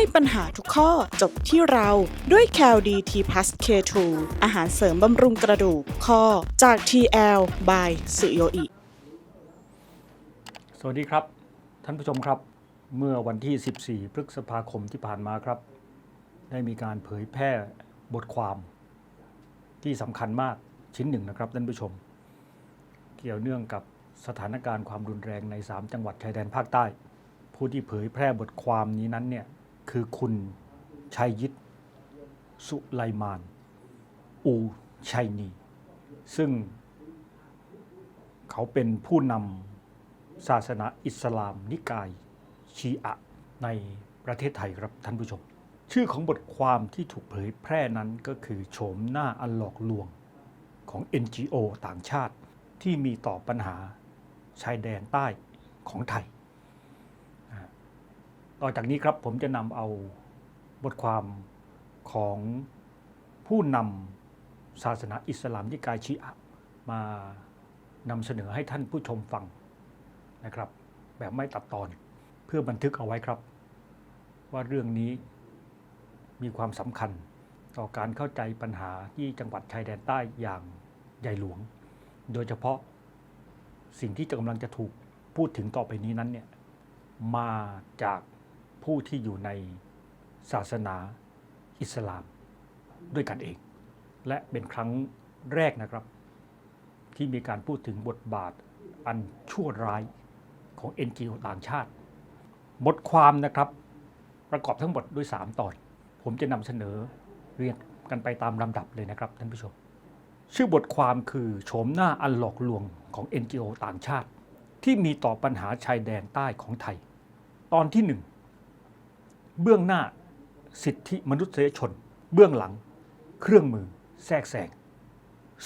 ให้ปัญหาทุกข้อจบที่เราด้วย c a l d t p l u s K2 อาหารเสริมบำรุงกระดูกข้อจาก TL by สุโยอิ สวัสดีครับ ท่านผู้ชมครับ เมื่อวันที่ 14 พฤษภาคมที่ผ่านมาครับ ได้มีการเผยแพร่บทความ ที่สำคัญมากชิ้นหนึ่งนะครับท่านผู้ชม เกี่ยวเนื่องกับสถานการณ์ความรุนแรงใน 3 จังหวัดชายแดนภาคใต้ ผู้ที่เผยแพร่บทความนี้นั้นเนี่ย คือคุณชัยยิต สุไลมาน อูชัยนี ซึ่งเขาเป็นผู้นำศาสนาอิสลามนิกายชีอะในประเทศไทยครับท่านผู้ชม ชื่อของบทความที่ถูกเผยแพร่นั้นก็คือโฉมหน้าอันหลอกลวงของ NGO ต่างชาติที่มีต่อปัญหาชายแดนใต้ของไทย ต่อจากนี้ครับผมจะนำเอาบทความของผู้นำศาสนาอิสลามนิกายชีอะมานำเสนอให้ท่านผู้ชมฟังนะครับ แบบไม่ตัดตอนเพื่อบันทึกเอาไว้ครับ ว่าเรื่องนี้มีความสำคัญต่อการเข้าใจปัญหาที่จังหวัดชายแดนใต้อย่างใหญ่หลวง โดยเฉพาะสิ่งที่จะกำลังจะถูกพูดถึงต่อไปนี้นั้นเนี่ยมาจาก ผู้ที่อยู่ในศาสนาอิสลามด้วยกันเอง และเป็นครั้งแรกนะครับ ที่มีการพูดถึงบทบาทอันชั่วร้ายของ NGO ต่างชาติ บทความนะครับประกอบทั้งหมดด้วย 3 ตอน ผมจะนำเสนอเรียงกันไปตามลำดับเลยนะครับท่านผู้ชม ชื่อบทความคือโฉมหน้าอันหลอกลวงของ NGO ต่างชาติ ที่มีต่อปัญหาชายแดนใต้ของไทย ตอนที่ 1 เบื้องหน้าสิทธิมนุษยชน เบื้องหลัง เครื่องมือแทรกแซง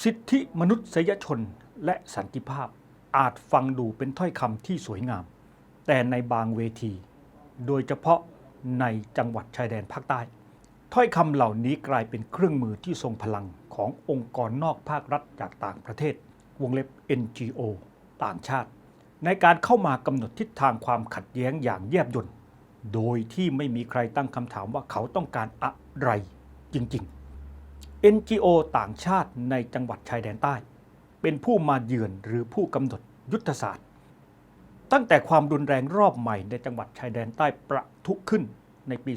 สิทธิมนุษยชนและสันติภาพอาจฟังดูเป็นถ้อยคำที่สวยงาม แต่ในบางเวที โดยเฉพาะในจังหวัดชายแดนภาคใต้ ถ้อยคำเหล่านี้กลายเป็นเครื่องมือที่ทรงพลังขององค์กรนอกภาครัฐจากต่างประเทศ วงเล็บ NGO ต่างชาติ ในการเข้ามากำหนดทิศทางความขัดแย้งอย่างแยบยล โดยที่ไม่มีใครตั้งคำถามว่าเขาต้องการอะไรจริง ๆ NGO ต่างชาติในจังหวัดชายแดนใต้ เป็นผู้มาเยือนหรือผู้กำหนดยุทธศาสตร์ ตั้งแต่ความรุนแรงรอบใหม่ในจังหวัดชายแดนใต้ประทุขึ้นในปี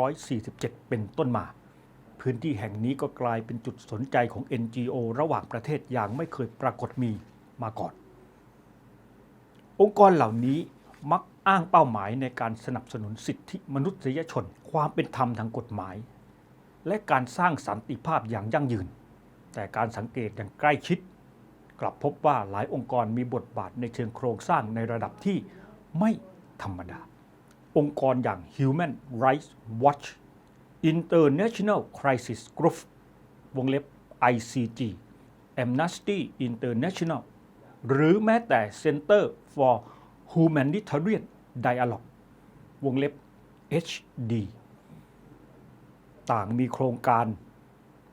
2547 เป็นต้นมา พื้นที่แห่งนี้ก็กลายเป็นจุดสนใจของ NGO ระหว่างประเทศอย่างไม่เคยปรากฏมีมาก่อน องค์กรเหล่านี้ มักอ้างเป้าหมายในการสนับสนุนสิทธิมนุษยชน ความเป็นธรรมทางกฎหมาย และการสร้างสันติภาพอย่างยั่งยืน แต่การสังเกตอย่างใกล้ชิด กลับพบว่าหลายองค์กรมีบทบาทในเชิงโครงสร้างในระดับที่ไม่ธรรมดา องค์กรอย่าง Human Rights Watch International Crisis Group วงเล็บ ICG Amnesty International หรือแม้แต่ Center for Humanitarian Dialogue วงเล็บ HD ต่างมีโครงการ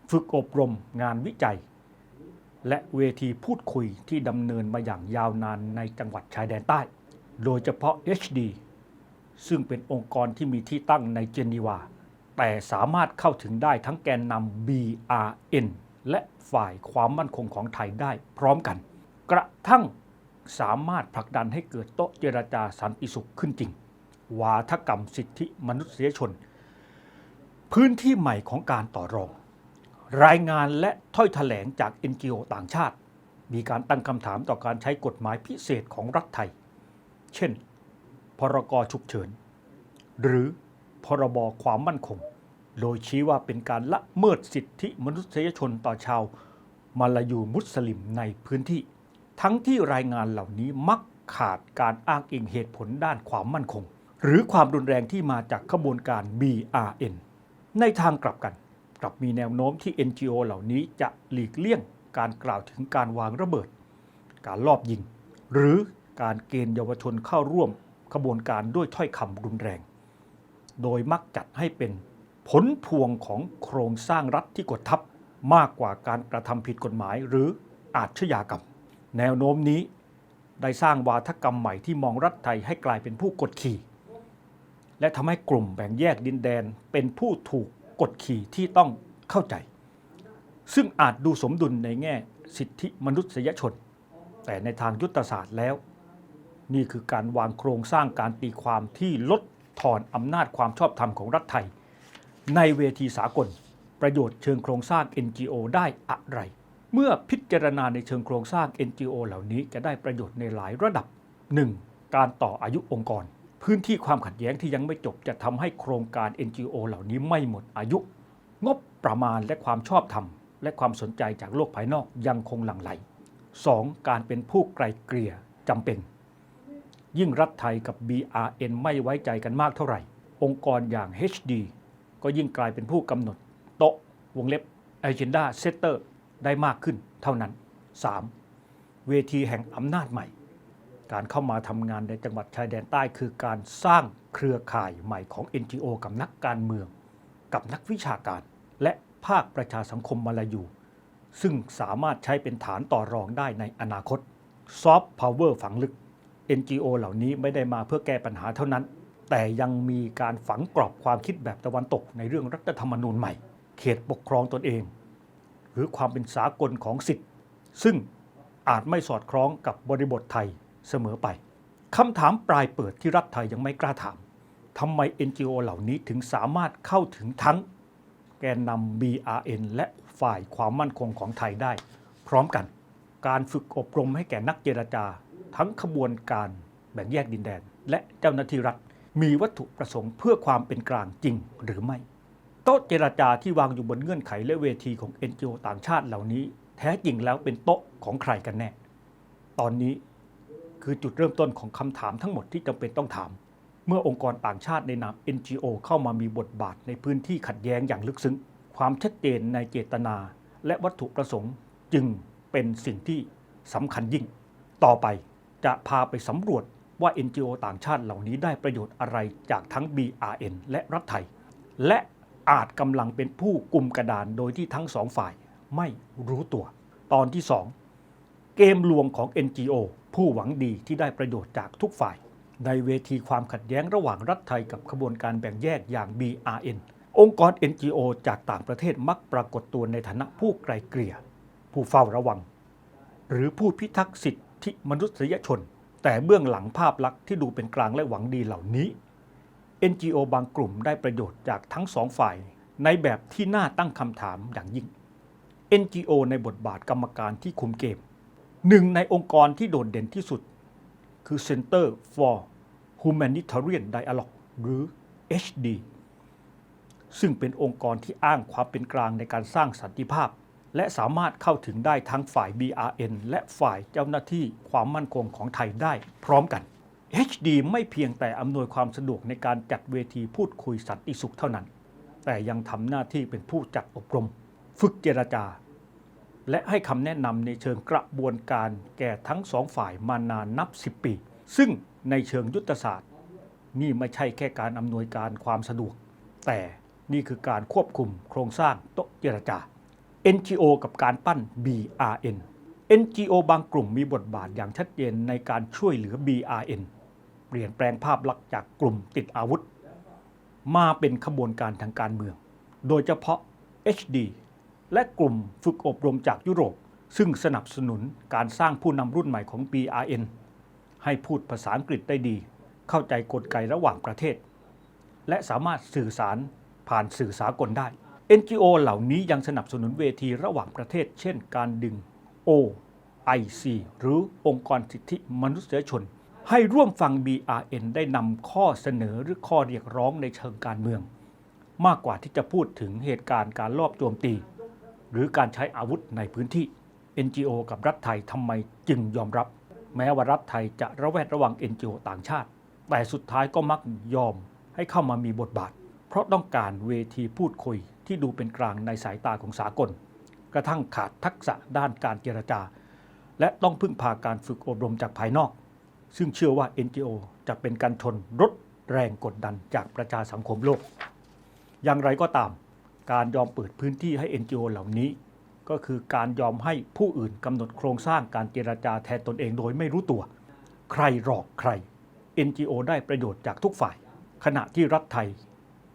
ฝึกอบรมงานวิจัย และเวทีพูดคุยที่ดำเนินมาอย่างยาวนานในจังหวัดชายแดนใต้ โดยเฉพาะ HD ซึ่งเป็นองค์กรที่มีที่ตั้งในเจนีวา แต่สามารถเข้าถึงได้ทั้งแกนนำ BRN และฝ่ายความมั่นคงของไทยได้พร้อมกัน กระทั่ง สามารถผลักดันให้เกิดโต๊ะเจรจาสันติสุขขึ้นจริง วาทกรรมสิทธิมนุษยชน พื้นที่ใหม่ของการต่อรอง รายงานและถ้อยแถลงจาก NGO ต่างชาติ มีการตั้งคำถามต่อการใช้กฎหมายพิเศษของรัฐไทย เช่น พรกฉุกเฉิน หรือพรบความมั่นคง โดยชี้ว่าเป็นการละเมิดสิทธิมนุษยชนต่อชาวมาลายูมุสลิมในพื้นที่ ทั้งที่รายงานเหล่านี้มักขาดการอ้างอิงเหตุผลด้านความมั่นคง หรือความรุนแรงที่มาจากขบวนการ BRN ในทางกลับกัน กลับมีแนวโน้มที่ NGO เหล่านี้จะหลีกเลี่ยง การกล่าวถึงการวางระเบิด การลอบยิง หรือการเกณฑ์เยาวชนเข้าร่วมขบวนการด้วยถ้อยคำรุนแรง โดยมักจัดให้เป็นผลพวงของโครงสร้างรัฐที่กดทับมากกว่าการกระทำผิดกฎหมายหรืออาชญากรรม แนวโน้มนี้ได้สร้างวาทกรรมใหม่ที่มองรัฐไทยให้กลายเป็นผู้กดขี่ และทำให้กลุ่มแบ่งแยกดินแดนเป็นผู้ถูกกดขี่ที่ต้องเข้าใจ ซึ่งอาจดูสมดุลในแง่สิทธิมนุษยชน แต่ในทางยุทธศาสตร์แล้ว นี่คือการวางโครงสร้างการตีความที่ลดทอนอำนาจความชอบธรรมของรัฐไทย ในเวทีสากล ประโยชน์เชิงโครงสร้าง NGO ได้อะไร เมื่อพิจารณาในเชิงโครงสร้าง NGO เหล่านี้จะได้ประโยชน์ในหลายระดับ 1. การต่ออายุองค์กร พื้นที่ความขัดแย้งที่ยังไม่จบจะทำให้โครงการ NGO เหล่านี้ไม่หมดอายุ งบประมาณและความชอบธรรม และความสนใจจากโลกภายนอกยังคงหลั่งไหล 2. การเป็นผู้ไกลเกลี่ยจำเป็น ยิ่งรัฐไทยกับ BRN ไม่ไว้ใจกันมากเท่าไหร่ องค์กรอย่าง HD ก็ยิ่งกลายเป็นผู้กำหนด โต๊ะวงเล็บ Agenda Setter ได้มากขึ้นเท่านั้น 3. เวทีแห่งอำนาจใหม่ การเข้ามาทำงานในจังหวัดชายแดนใต้คือการสร้างเครือข่ายใหม่ของ NGO กับนักการเมือง กับนักวิชาการ และภาคประชาสังคมมาลายู ซึ่งสามารถใช้เป็นฐานต่อรองได้ในอนาคตซอฟต์พาวเวอร์ฝังลึก NGO เหล่านี้ไม่ได้มาเพื่อแก้ปัญหาเท่านั้น แต่ยังมีการฝังกรอบความคิดแบบตะวันตกในเรื่องรัฐธรรมนูญใหม่ เขตปกครองตนเอง หรือความเป็นสากลของสิทธิ์ ซึ่งอาจไม่สอดคล้องกับบริบทไทยเสมอไปคำถามปลายเปิดที่รัฐไทยยังไม่กล้าถามทำไม NGO เหล่านี้ถึงสามารถเข้าถึงทั้งแกนนำ BRN และฝ่ายความมั่นคงของไทยได้ พร้อมกัน การฝึกอบรมให้แก่นักเจรจา ทั้งขบวนการแบ่งแยกดินแดน และเจ้าหน้าที่รัฐมีวัตถุประสงค์เพื่อความเป็นกลางจริงหรือไม่ ต๊ะเจรจาที่วางอยู่บนเงื่อนไขและเวทีของ NGO ต่างชาติเหล่านี้ แท้จริงแล้วเป็นโต๊ะของใครกันแน่ ตอนนี้คือจุดเริ่มต้นของคำถามทั้งหมดที่จำเป็นต้องถาม เมื่อองค์กรต่างชาติในนาม NGO เข้ามามีบทบาทในพื้นที่ขัดแย้งอย่างลึกซึ้ง ความชัดเจนในเจตนา และวัตถุประสงค์จึงเป็นสิ่งที่สำคัญยิ่ง ต่อไปจะพาไปสำรวจว่า NGO ต่างชาติเหล่านี้ได้ประโยชน์อะไรจากทั้ง BRN และรัฐไทย และ อาจกำลังเป็นผู้กุมกระดานโดยที่ทั้งสองฝ่ายไม่รู้ตัว ตอนที่ 2 เกมลวงของ NGO ผู้หวังดีที่ได้ประโยชน์จากทุกฝ่าย ในเวทีความขัดแย้งระหว่างรัฐไทยกับขบวนการแบ่งแยกอย่าง BRN องค์กร NGO จากต่างประเทศมักปรากฏตัวในฐานะผู้ไกลเกลี่ย ผู้เฝ้าระวัง หรือผู้พิทักษ์สิทธิมนุษยชน แต่เบื้องหลังภาพลักษณ์ที่ดูเป็นกลางและหวังดีเหล่านี้ NGO บางกลุ่มได้ประโยชน์จากทั้งสองฝ่าย ในแบบที่น่าตั้งคำถามอย่างยิ่ง NGO ในบทบาทกรรมการที่คุมเกม หนึ่งในองค์กรที่โดดเด่นที่สุด คือ Center for Humanitarian Dialogue หรือ HD ซึ่งเป็นองค์กรที่อ้างความเป็นกลางในการสร้างสันติภาพ และสามารถเข้าถึงได้ทั้งฝ่าย BRN และฝ่ายเจ้าหน้าที่ความมั่นคงของไทยได้พร้อมกัน HD ไม่เพียงแต่อำนวยความสะดวกในการจัดเวทีพูดคุยสันติสุขเท่านั้น แต่ยังทำหน้าที่เป็นผู้จัดอบรม ฝึกเจรจา และให้คำแนะนำในเชิงกระบวนการแก่ทั้งสองฝ่ายมานานนับ 10 ปี ซึ่งในเชิงยุทธศาสตร์ นี่ไม่ใช่แค่การอำนวยการความสะดวก แต่นี่คือการควบคุมโครงสร้างโต๊ะเจรจา NGO กับการปั้น BRN NGO บางกลุ่มมีบทบาทอย่างชัดเจนในการช่วยเหลือ BRN เปลี่ยนแปลงภาพลักษณ์จากกลุ่มติดอาวุธ มาเป็นขบวนการทางการเมือง โดยเฉพาะ HD และกลุ่มฝึกอบรมจากยุโรป ซึ่งสนับสนุนการสร้างผู้นำรุ่นใหม่ของ BRN ให้พูดภาษาอังกฤษได้ดี เข้าใจกลไกระหว่างประเทศ และสามารถสื่อสารผ่านสื่อสากลได้ NGO เหล่านี้ยังสนับสนุนเวทีระหว่างประเทศ เช่น การดึง OIC หรือองค์กรสิทธิมนุษยชน ให้ร่วมฟัง BRN ได้นำข้อเสนอหรือข้อเรียกร้องในเชิงการเมือง มากกว่าที่จะพูดถึงเหตุการณ์การลอบโจมตี หรือการใช้อาวุธในพื้นที่ NGO กับรัฐไทยทำไมจึงยอมรับ แม้ว่ารัฐไทยจะระแวดระวัง NGO ต่างชาติ แต่สุดท้ายก็มักยอมให้เข้ามามีบทบาท เพราะต้องการเวทีพูดคุยที่ดูเป็นกลางในสายตาของสากล กระทั่งขาดทักษะด้านการเจรจา และต้องพึ่งพาการฝึกอบรมจากภายนอก ซึ่งเชื่อว่า NGO จะเป็นการชนลดแรงกดดันจากประชาสังคมโลก อย่างไรก็ตาม การยอมเปิดพื้นที่ให้ NGO เหล่านี้ ก็คือการยอมให้ผู้อื่นกำหนดโครงสร้างการเจรจาแทนตนเองโดยไม่รู้ตัว ใครหลอกใคร NGO ได้ประโยชน์จากทุกฝ่าย ขณะที่รัฐไทย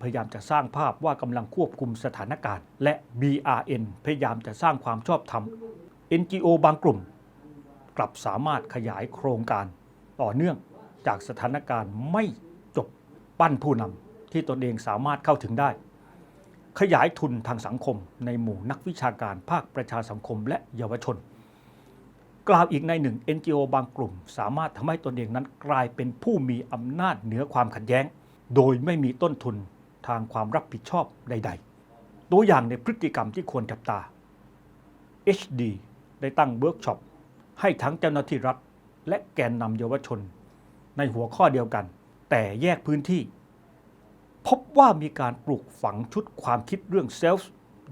พยายามจะสร้างภาพว่ากำลังควบคุมสถานการณ์ และ BRN พยายามจะสร้างความชอบธรรม NGO บางกลุ่ม กลับสามารถขยายโครงการ ต่อเนื่องจากสถานการณ์ไม่จบปั้นผู้นำที่ตนเองสามารถเข้าถึงได้ ขยายทุนทางสังคมในหมู่นักวิชาการภาคประชาสังคมและเยาวชน กล่าวอีกในหนึ่ง NGO บางกลุ่ม สามารถทำให้ตนเองนั้นกลายเป็นผู้มีอำนาจเหนือความขัดแย้ง โดยไม่มีต้นทุนทางความรับผิดชอบใด ๆ ตัวอย่างในพฤติกรรมที่ควรจับตา HD ได้ตั้งเวิร์กช็อปให้ทั้งเจ้าหน้าที่รัฐ และแกนนำเยาวชน ในหัวข้อเดียวกัน แต่แยกพื้นที่ พบว่ามีการปลูกฝังชุดความคิดเรื่อง self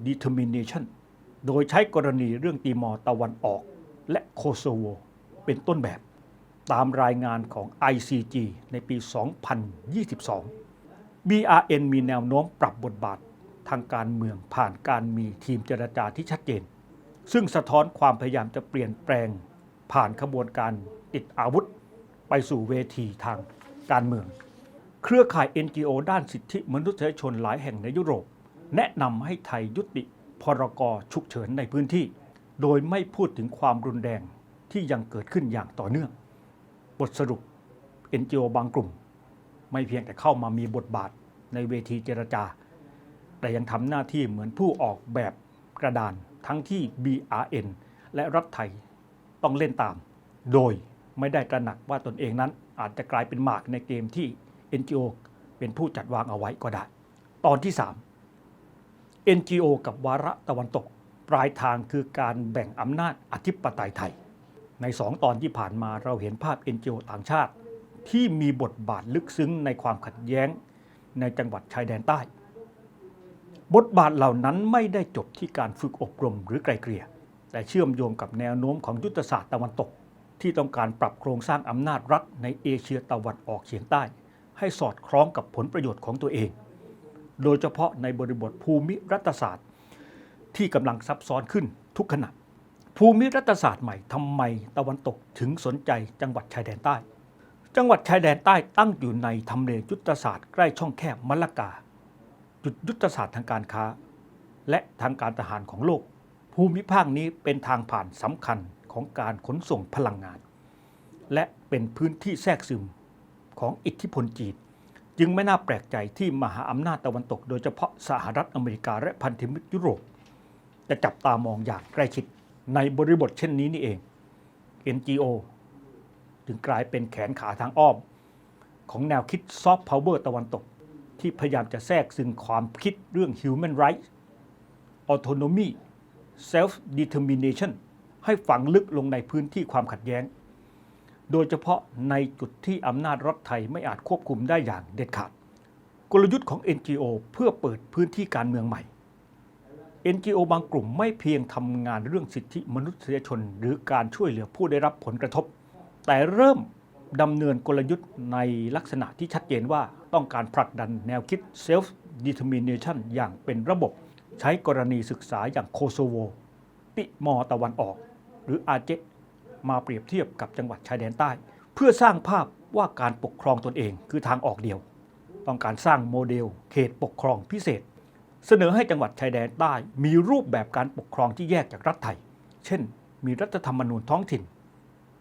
determination โดยใช้กรณีเรื่องตีมอร์ตะวันออก และโคโซโว เป็นต้นแบบ ตามรายงานของ ICG ในปี 2022 BRN มีแนวโน้มปรับบทบาททางการเมืองผ่านการมีทีมเจรจาที่ชัดเจน ซึ่งสะท้อนความพยายามจะเปลี่ยนแปลงผ่านขบวนการ ติดอาวุธไปสู่เวทีทางการเมือง เครือข่าย NGO ด้านสิทธิมนุษยชนหลายแห่งในยุโรป แนะนำให้ไทยยุติพรกฉุกเฉินในพื้นที่ โดยไม่พูดถึงความรุนแรงที่ยังเกิดขึ้นอย่างต่อเนื่อง บทสรุป NGO บางกลุ่ม ไม่เพียงแต่เข้ามามีบทบาทในเวทีเจรจา แต่ยังทำหน้าที่เหมือนผู้ออกแบบกระดานทั้งที่ BRN และรัฐไทยต้องเล่นตาม โดย ไม่ได้ตระหนักว่าตนเองนั้นอาจจะกลายเป็นหมากในเกมที่ NGO เป็นผู้จัดวางเอาไว้ก็ได้ ตอนที่ 3 NGO กับวาระตะวันตก ปลายทางคือการแบ่งอำนาจอธิปไตยไทย ในสองตอนที่ผ่านมาเราเห็นภาพ NGO ต่างชาติ ที่มีบทบาทลึกซึ้งในความขัดแย้งในจังหวัดชายแดนใต้ บทบาทเหล่านั้นไม่ได้จบที่การฝึกอบรมหรือไกลเกลี่ย แต่เชื่อมโยงกับแนวโน้มของยุทธศาสตร์ตะวันตก ที่ต้องการปรับโครงสร้างอำนาจรัฐในเอเชียตะวันออกเฉียงใต้ ให้สอดคล้องกับผลประโยชน์ของตัวเอง โดยเฉพาะในบริบทภูมิรัฐศาสตร์ ที่กำลังซับซ้อนขึ้นทุกขณะภูมิรัฐศาสตร์ใหม่ทำไมตะวันตกถึงสนใจจังหวัดชายแดนใต้ จังหวัดชายแดนใต้ตั้งอยู่ในทำเลยุทธศาสตร์ใกล้ช่องแคบมะละกา จุดยุทธศาสตร์ทางการค้า และทางการทหารของโลก ภูมิภาคนี้เป็นทางผ่านสำคัญ ของการขนส่งพลังงาน และเป็นพื้นที่แทรกซึมของอิทธิพลจีนจึงไม่น่าแปลกใจที่มหาอำนาจตะวันตก โดยเฉพาะสหรัฐอเมริกาและพันธมิตรยุโรป จะจับตามองอย่างใกล้ชิดในบริบทเช่นนี้นี่เอง NGO จึงกลายเป็นแขนขาทางอ้อม ของแนวคิดซอฟต์พาวเวอร์ตะวันตก ที่พยายามจะแทรกซึงความคิดเรื่อง Human Rights Autonomy Self Determination ให้ฝังลึกลงในพื้นที่ความขัดแย้ง โดยเฉพาะในจุดที่อำนาจรัฐไทยไม่อาจควบคุมได้อย่างเด็ดขาด กลยุทธ์ของ NGO เพื่อเปิดพื้นที่การเมืองใหม่ NGO บางกลุ่มไม่เพียงทำงานเรื่องสิทธิมนุษยชน หรือการช่วยเหลือผู้ได้รับผลกระทบ แต่เริ่มดำเนินกลยุทธ์ในลักษณะที่ชัดเจนว่าต้องการผลักดันแนวคิด self determination อย่างเป็นระบบ ใช้กรณีศึกษาอย่างโคโซโว ติมอร์ตะวันออก หรืออาเจมาเปรียบเทียบกับจังหวัดชายแดนใต้ เพื่อสร้างภาพว่าการปกครองตนเองคือทางออกเดียว ต้องการสร้างโมเดล เขตปกครองพิเศษ เสนอให้จังหวัดชายแดนใต้มีรูปแบบการปกครองที่แยกจากรัฐไทย เช่น มีรัฐธรรมนูญท้องถิ่น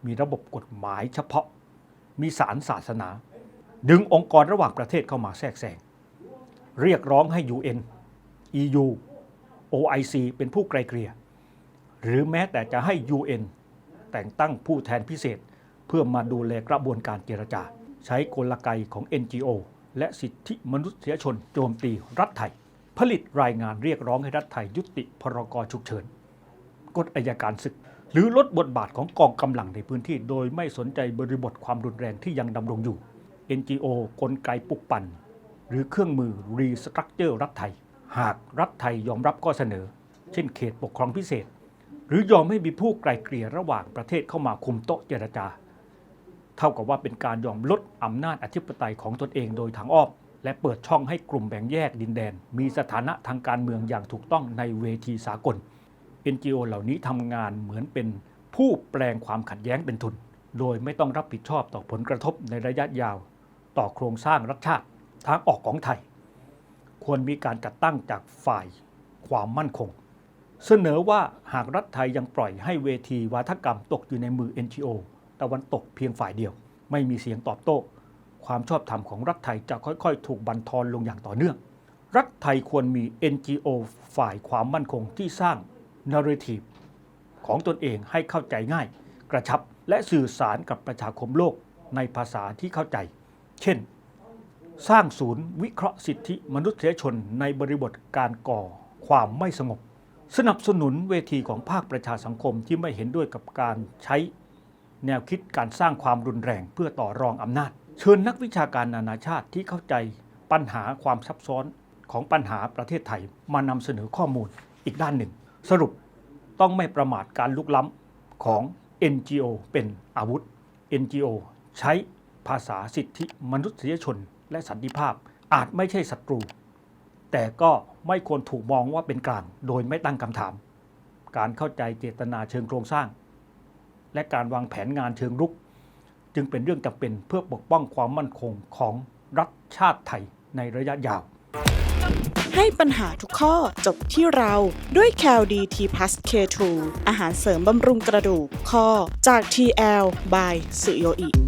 มีระบบกฎหมายเฉพาะ มีศาลศาสนา ดึงองค์กรระหว่างประเทศเข้ามาแทรกแซงเรียกร้องให้ UN EU OIC เป็นผู้ไกลเกลี่ย หรือแม้แต่จะให้ UN แต่งตั้งผู้แทนพิเศษ เพื่อมาดูแลกระบวนการเจรจา ใช้กลไกของ NGO และสิทธิมนุษยชนโจมตีรัฐไทย ผลิตรายงานเรียกร้องให้รัฐไทยยุติพรกฉุกเฉินกฎอายการศึก หรือลดบทบาทของกองกำลังในพื้นที่ โดยไม่สนใจบริบทความรุนแรงที่ยังดำรงอยู่ NGO กลไกปลุกปั่น หรือเครื่องมือรีสตรัคเจอร์รัฐไทย หากรัฐไทยยอมรับข้อเสนอ เช่นเขตปกครองพิเศษ หรือยอมให้มีผู้ไกลเกลี่ยระหว่างประเทศเข้ามาคุมโต๊ะเจรจา เท่ากับว่าเป็นการยอมลดอำนาจอธิปไตยของตนเองโดยทางอ้อมและเปิดช่องให้กลุ่มแบ่งแยกดินแดน มีสถานะทางการเมืองอย่างถูกต้องในเวทีสากล NGO เหล่านี้ทำงานเหมือนเป็นผู้แปลงความขัดแย้งเป็นทุน โดยไม่ต้องรับผิดชอบต่อผลกระทบในระยะยาว ต่อโครงสร้างรัฐชาติทางออกของไทย ควรมีการจัดตั้งจากฝ่ายความมั่นคง เสนอว่าหากรัฐไทยยังปล่อยให้เวทีวาทกรรมตกอยู่ในมือ NGO ตะวันตกเพียงฝ่ายเดียว ไม่มีเสียงตอบโต้ ความชอบธรรมของรัฐไทยจะค่อยๆ ถูกบั่นทอนลงอย่างต่อเนื่อง รัฐไทยควรมี NGO ฝ่ายความมั่นคงที่สร้าง narrative ของตนเองให้เข้าใจง่าย กระชับและสื่อสารกับประชาคมโลกในภาษาที่เข้าใจ เช่น สร้างศูนย์วิเคราะห์สิทธิมนุษยชนในบริบทการก่อความไม่สงบ สนับสนุนเวทีของภาคประชาสังคมที่ไม่เห็นด้วยกับการใช้แนวคิดการสร้างความรุนแรงเพื่อต่อรองอำนาจ เชิญนักวิชาการนานาชาติที่เข้าใจปัญหาความซับซ้อนของปัญหาประเทศไทยมานำเสนอข้อมูลอีกด้านหนึ่ง สรุปต้องไม่ประมาทการลุกล้ำของ NGO เป็นอาวุธ NGO ใช้ภาษาสิทธิมนุษยชนและสันติภาพอาจไม่ใช่ศัตรู แต่ก็ ไม่ควรถูกมองว่าเป็นกลางโดยไม่ตั้งคำถาม การเข้าใจเจตนาเชิงโครงสร้าง และการวางแผนงานเชิงรุก จึงเป็นเรื่องจำเป็นเพื่อปกป้องความมั่นคงของรัฐชาติไทยในระยะยาว ให้ปัญหาทุกข้อจบที่เราด้วย c a l d t p l u s K2 อาหารเสริมบำรุงกระดูกข้อจาก TL by สุโยอิ